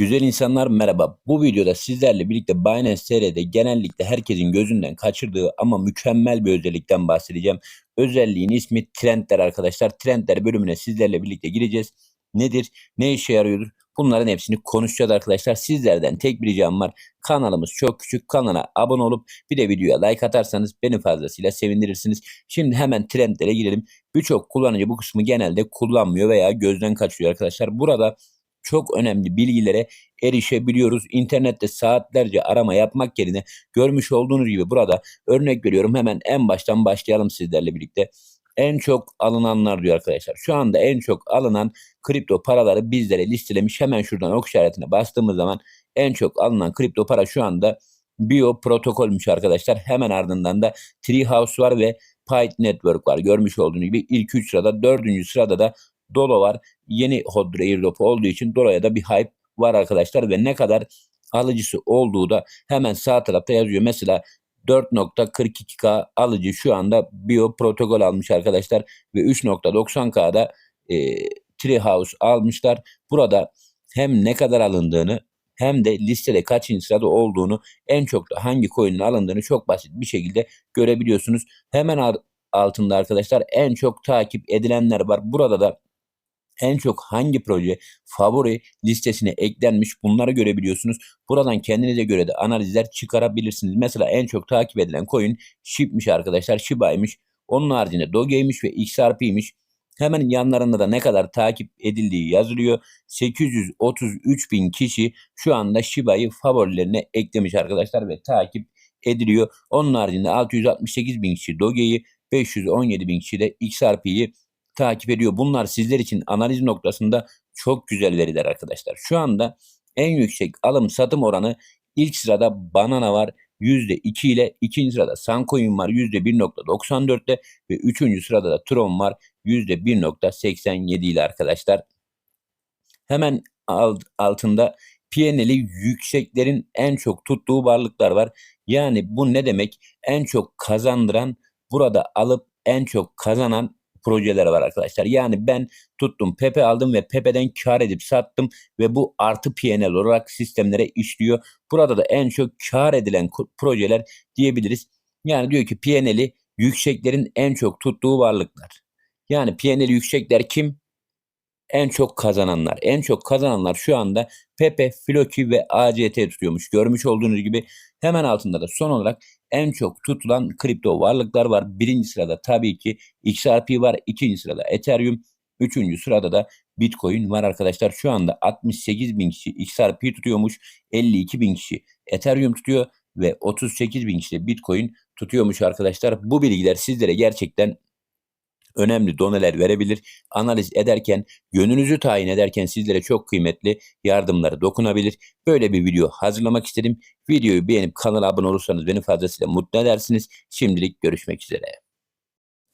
Güzel insanlar merhaba. Bu videoda sizlerle birlikte Binance TR'de genellikle herkesin gözünden kaçırdığı ama mükemmel bir özellikten bahsedeceğim. Özelliğin ismi Trendler arkadaşlar. Trendler bölümüne sizlerle birlikte gireceğiz. Nedir? Ne işe yarıyordur? Bunların hepsini konuşacağız arkadaşlar. Sizlerden tek bir ricam var. Kanalımız çok küçük. Kanala abone olup bir de videoya like atarsanız beni fazlasıyla sevindirirsiniz. Şimdi hemen trendlere girelim. Birçok kullanıcı bu kısmı genelde kullanmıyor veya gözden kaçırıyor arkadaşlar. Burada çok önemli bilgilere erişebiliyoruz. İnternette saatlerce arama yapmak yerine görmüş olduğunuz gibi burada örnek veriyorum hemen en baştan başlayalım sizlerle birlikte. En çok alınanlar diyor arkadaşlar. Şu anda en çok alınan kripto paraları bizlere listelemiş. Hemen şuradan ok işaretine bastığımız zaman en çok alınan kripto para şu anda Bio protokolmüş arkadaşlar. Hemen ardından da Treehouse var ve Python Network var. Görmüş olduğunuz gibi ilk 3 sırada 4. sırada da Dolo var. Yeni Hodr airdrop olduğu için Dolo'ya da bir hype var arkadaşlar ve ne kadar alıcısı olduğu da hemen sağ tarafta yazıyor. Mesela 4.42k alıcı şu anda Bio protokol almış arkadaşlar ve 3.90k'da e, Treehouse almışlar. Burada hem ne kadar alındığını hem de listede kaçıncı sırada olduğunu en çok da hangi coin'in alındığını çok basit bir şekilde görebiliyorsunuz. Hemen altında arkadaşlar en çok takip edilenler var. Burada da en çok hangi proje favori listesine eklenmiş bunları görebiliyorsunuz. Buradan kendinize göre de analizler çıkarabilirsiniz. Mesela en çok takip edilen coin SHIB'miş arkadaşlar. Shiba'ymış. Onun haricinde Doge'ymiş ve XRP'ymiş. Hemen yanlarında da ne kadar takip edildiği yazılıyor. 833 bin kişi şu anda Shiba'yı favorilerine eklemiş arkadaşlar ve takip ediliyor. Onun haricinde 668 bin kişi Doge'yi, 517 bin kişi de XRP'yi takip ediyor. Bunlar sizler için analiz noktasında çok güzel veriler arkadaşlar. Şu anda en yüksek alım satım oranı ilk sırada Banana var %2 ile ikinci sırada Suncoin var %1.94'te ve üçüncü sırada da Tron var %1.87 ile arkadaşlar. Hemen alt, altında PNL'i yükseklerin en çok tuttuğu varlıklar var. Yani bu ne demek? En çok kazandıran burada alıp en çok kazanan projeler var arkadaşlar. Yani ben tuttum Pepe aldım ve Pepe'den kar edip sattım ve bu artı PNL olarak sistemlere işliyor. Burada da en çok kar edilen projeler diyebiliriz. Yani diyor ki PNL'i yükseklerin en çok tuttuğu varlıklar. Yani PNL yüksekler kim? En çok kazananlar. En çok kazananlar şu anda Pepe, Floki ve ACT tutuyormuş. Görmüş olduğunuz gibi hemen altında da son olarak en çok tutulan kripto varlıklar var. Birinci sırada tabii ki XRP var. ikinci sırada Ethereum. Üçüncü sırada da Bitcoin var arkadaşlar. Şu anda 68 bin kişi XRP tutuyormuş. 52 bin kişi Ethereum tutuyor ve 38 bin kişi de Bitcoin tutuyormuş arkadaşlar. Bu bilgiler sizlere gerçekten önemli doneler verebilir. Analiz ederken, yönünüzü tayin ederken sizlere çok kıymetli yardımları dokunabilir. Böyle bir video hazırlamak istedim. Videoyu beğenip kanala abone olursanız beni fazlasıyla mutlu edersiniz. Şimdilik görüşmek üzere.